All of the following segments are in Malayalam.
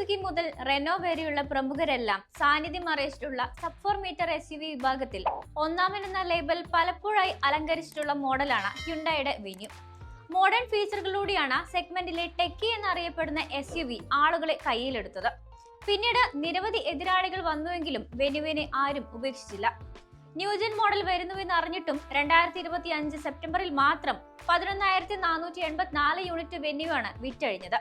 സുസുക്കി മുതൽ റെനോ വരെയുള്ള പ്രമുഖരെല്ലാം സാന്നിധ്യം അറിയിച്ചിട്ടുള്ള sub four metre S U വിഭാഗത്തിൽ ഒന്നാമനെന്ന ലേബൽ പലപ്പോഴായി അലങ്കരിച്ചിട്ടുള്ള മോഡലാണ് ഹ്യുണ്ടായുടെ വെന്യൂ മോഡേൺ ഫീച്ചറുകളിലൂടെയാണ് സെഗ്മെന്റിലെ ടെക്കി എന്നറിയപ്പെടുന്ന എസ് യു വി ആളുകളെ കയ്യിലെടുത്തത്. പിന്നീട് നിരവധി എതിരാളികൾ വന്നുവെങ്കിലും വെനുവിനെ ആരും ഉപേക്ഷിച്ചില്ല. ന്യൂജൻ മോഡൽ വരുന്നുവെന്ന് അറിഞ്ഞിട്ടും രണ്ടായിരത്തി ഇരുപത്തി അഞ്ച് സെപ്റ്റംബറിൽ മാത്രം പതിനൊന്നായിരത്തി നാനൂറ്റി എൺപത്തിനാല് യൂണിറ്റ് വെന്യൂവാണ് വിറ്റഴിഞ്ഞത്.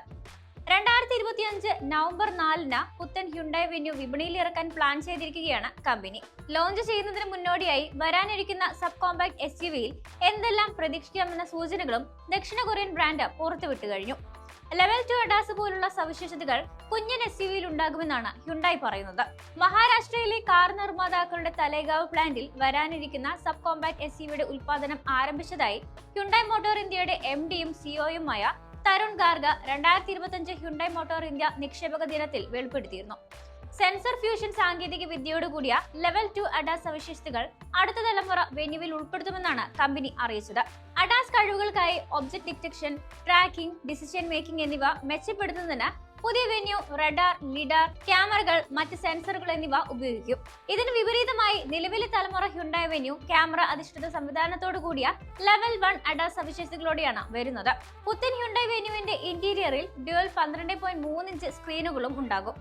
രണ്ടായിരത്തി ഇരുപത്തി അഞ്ച് നവംബർ നാലിന് പുത്തൻ ഹ്യുണ്ടായി വെന്യൂ വിപണിയിൽ ഇറക്കാൻ പ്ലാൻ ചെയ്തിരിക്കുകയാണ് കമ്പനി. ലോഞ്ച് ചെയ്യുന്നതിന് മുന്നോടിയായി വരാനിരിക്കുന്ന സബ് കോമ്പാക്ട് എസ് യു വിയിൽ എന്തെല്ലാം പ്രതീക്ഷിക്കാമെന്ന സൂചനകളും ദക്ഷിണ കൊറിയൻ ബ്രാൻഡ് പുറത്തുവിട്ടു കഴിഞ്ഞു. ലെവൽ ടു അഡാസ് പോലുള്ള സവിശേഷതകൾ കുഞ്ഞൻ എസ് യു വിയിൽ ഉണ്ടാകുമെന്നാണ് ഹ്യുണ്ടായി പറയുന്നത്. മഹാരാഷ്ട്രയിലെ കാർ നിർമ്മാതാക്കളുടെ തലേഗാവ് പ്ലാന്റിൽ വരാനിരിക്കുന്ന സബ് കോമ്പാക്ട് എസ് യുടെ ഉൽപാദനം ആരംഭിച്ചതായി ഹ്യുണ്ടായി മോട്ടോർ ഇന്ത്യയുടെ എം ഡിയും സിഒയുമായ തരുൺ ഗാർഗ രണ്ടായിരത്തി ഇരുപത്തിയഞ്ച് ഹ്യുണ്ടായി മോട്ടോർ ഇന്ത്യ നിക്ഷേപക ദിനത്തിൽ വെളിപ്പെടുത്തിയിരുന്നു. സെൻസർ ഫ്യൂഷൻ സാങ്കേതിക വിദ്യയോടുകൂടിയ ലെവൽ ടു അഡാസ് സവിശേഷതകൾ അടുത്ത തലമുറ വെന്യുവിൽ ഉൾപ്പെടുത്തുമെന്നാണ് കമ്പനി അറിയിച്ചത്. ADAS കഴിവുകൾക്കായി object detection tracking decision making എന്നിവ മെച്ചപ്പെടുത്തുന്നതിന് പുതിയ വെന്യൂ റഡാർ ലിഡാർ ക്യാമറകൾ മറ്റ് സെൻസറുകൾ എന്നിവ ഉപയോഗിക്കും. ഇതിന് വിപരീതമായി നിലവിലെ തലമുറ ഹ്യുണ്ടായ വെന്യൂ ക്യാമറ അധിഷ്ഠിത സംവിധാനത്തോടു കൂടിയ ലെവൽ വൺ അഡാ സവിശേഷതകളോടെയാണ് വരുന്നത്. പുത്തൻ ഹ്യുണ്ടായ വെന്യൂവിന്റെ ഇന്റീരിയറിൽ ഡ്യുവൽ പന്ത്രണ്ട് പോയിന്റ് മൂന്ന് ഇഞ്ച് സ്ക്രീനുകളും ഉണ്ടാകും.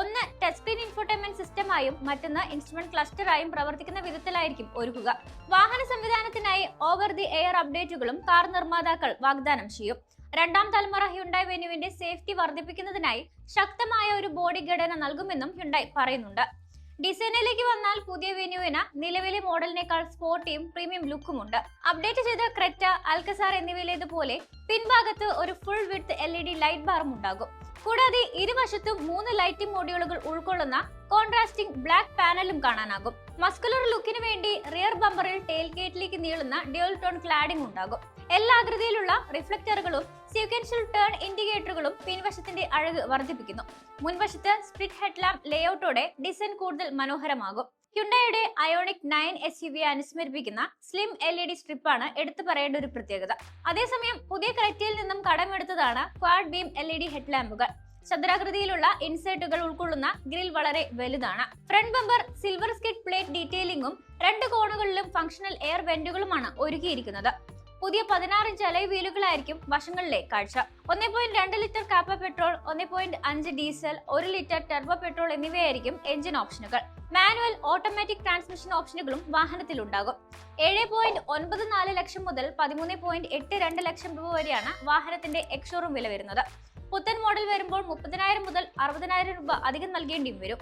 ഒന്ന് ടച്ച് സ്ക്രീൻ ഇൻഫോർടൈൻമെന്റ് സിസ്റ്റമായും മറ്റൊന്ന് ഇൻസ്ട്രുമെന്റ് ക്ലസ്റ്ററായും പ്രവർത്തിക്കുന്ന വിധത്തിലായിരിക്കും ഒരുക്കുക. വാഹന സംവിധാനത്തിനായി ഓവർ ദി എയർ അപ്ഡേറ്റുകളും കാർ നിർമ്മാതാക്കൾ വാഗ്ദാനം ചെയ്യും. രണ്ടാം തലമുറ ഹ്യുണ്ടായി വെന്യുവിന്റെ സേഫ്റ്റി വർദ്ധിപ്പിക്കുന്നതിനായി ശക്തമായ ഒരു ബോഡി ഘടന നൽകുമെന്നും ഹ്യുണ്ടായി പറയുന്നുണ്ട്. ഡിസൈനിലേക്ക് വന്നാൽ പുതിയ വെന്യുവിന് നിലവിലെ മോഡലിനേക്കാൾ സ്പോർട്ടിയും പ്രീമിയം ലുക്കുമുണ്ട് അപ്ഡേറ്റ് ചെയ്ത ക്രെറ്റ അൽക്കസാർ എന്നിവയിലേതുപോലെ പിൻഭാഗത്ത് ഒരു full width L E D light ബാറും ഉണ്ടാകും കൂടാതെ ഇരുവശത്തും മൂന്ന് ലൈറ്റിംഗ് മോഡ്യൂളുകൾ ഉൾക്കൊള്ളുന്ന കോൺട്രാസ്റ്റിംഗ് ബ്ലാക്ക് പാനലും കാണാനാകും. മസ്കുലർ ലുക്കിന് വേണ്ടി റിയർ ബമ്പറിൽ ടെയിൽ ഗേറ്റിലേക്ക് നീളുന്ന ഡ്യുവൽ ടോൺ ക്ലാഡിംഗ് ഉണ്ടാകും. എല്ലാ ആകൃതിയിലുള്ള റിഫ്ലക്ടറുകളും സീക്വൻഷ്യൽ ടേൺ ഇൻഡിക്കേറ്ററുകളും പിൻവശത്തിന്റെ അഴക് വർദ്ധിപ്പിക്കുന്നു. മുൻവശത്ത് സ്പ്ലിറ്റ് ഹെഡ്ലാമ്പ് ലേഔട്ടോടെ ഡിസൈൻ കൂടുതൽ മനോഹരമാകും. ഹ്യുണ്ടായുടെ Ioniq nine S U V അനുസ്മരിപ്പിക്കുന്ന slim L E D സ്ട്രിപ്പാണ് എടുത്തു പറയേണ്ട ഒരു പ്രത്യേകത. അതേസമയം പുതിയ ക്രൈറ്റയിൽ നിന്നും കടമെടുത്തതാണ് quad beam L E D ഹെഡ്ലാമ്പുകൾ ചതുരാകൃതിയിലുള്ള ഇൻസേർട്ടുകൾ ഉൾക്കൊള്ളുന്ന ഗ്രിൽ വളരെ വലുതാണ്. Front bumper silver skid plate ഡീറ്റെയിലിംഗും രണ്ട് കോണുകളിലും ഫംഗ്ഷണൽ എയർ വെന്റുകളുമാണ് ഒരുക്കിയിരിക്കുന്നത്. പുതിയ പതിനാറ് ഇഞ്ച് അലൈ വീലുകളായിരിക്കും വശങ്ങളിലെ കാഴ്ച. ഒന്നേ പോയിന്റ് രണ്ട് ലിറ്റർ കാപ്പ പെട്രോൾ ഒന്നേ പോയിന്റ് അഞ്ച് ഡീസൽ ഒരു ലിറ്റർ ടെർബോ പെട്രോൾ എന്നിവയായിരിക്കും എഞ്ചിൻ ഓപ്ഷനുകൾ. മാനുവൽ ഓട്ടോമാറ്റിക് ട്രാൻസ്മിഷൻ ഓപ്ഷനുകളും വാഹനത്തിലുണ്ടാകും. ഏഴ് പോയിന്റ് ഒൻപത് നാല് ലക്ഷം മുതൽ പതിമൂന്ന് പോയിന്റ് എട്ട് രണ്ട് ലക്ഷം രൂപ വരെയാണ് വാഹനത്തിന്റെ എക്സോറും വില വരുന്നത്. പുത്തൻ മോഡൽ വരുമ്പോൾ മുപ്പതിനായിരം മുതൽ അറുപതിനായിരം രൂപ അധികം നൽകേണ്ടിയും വരും.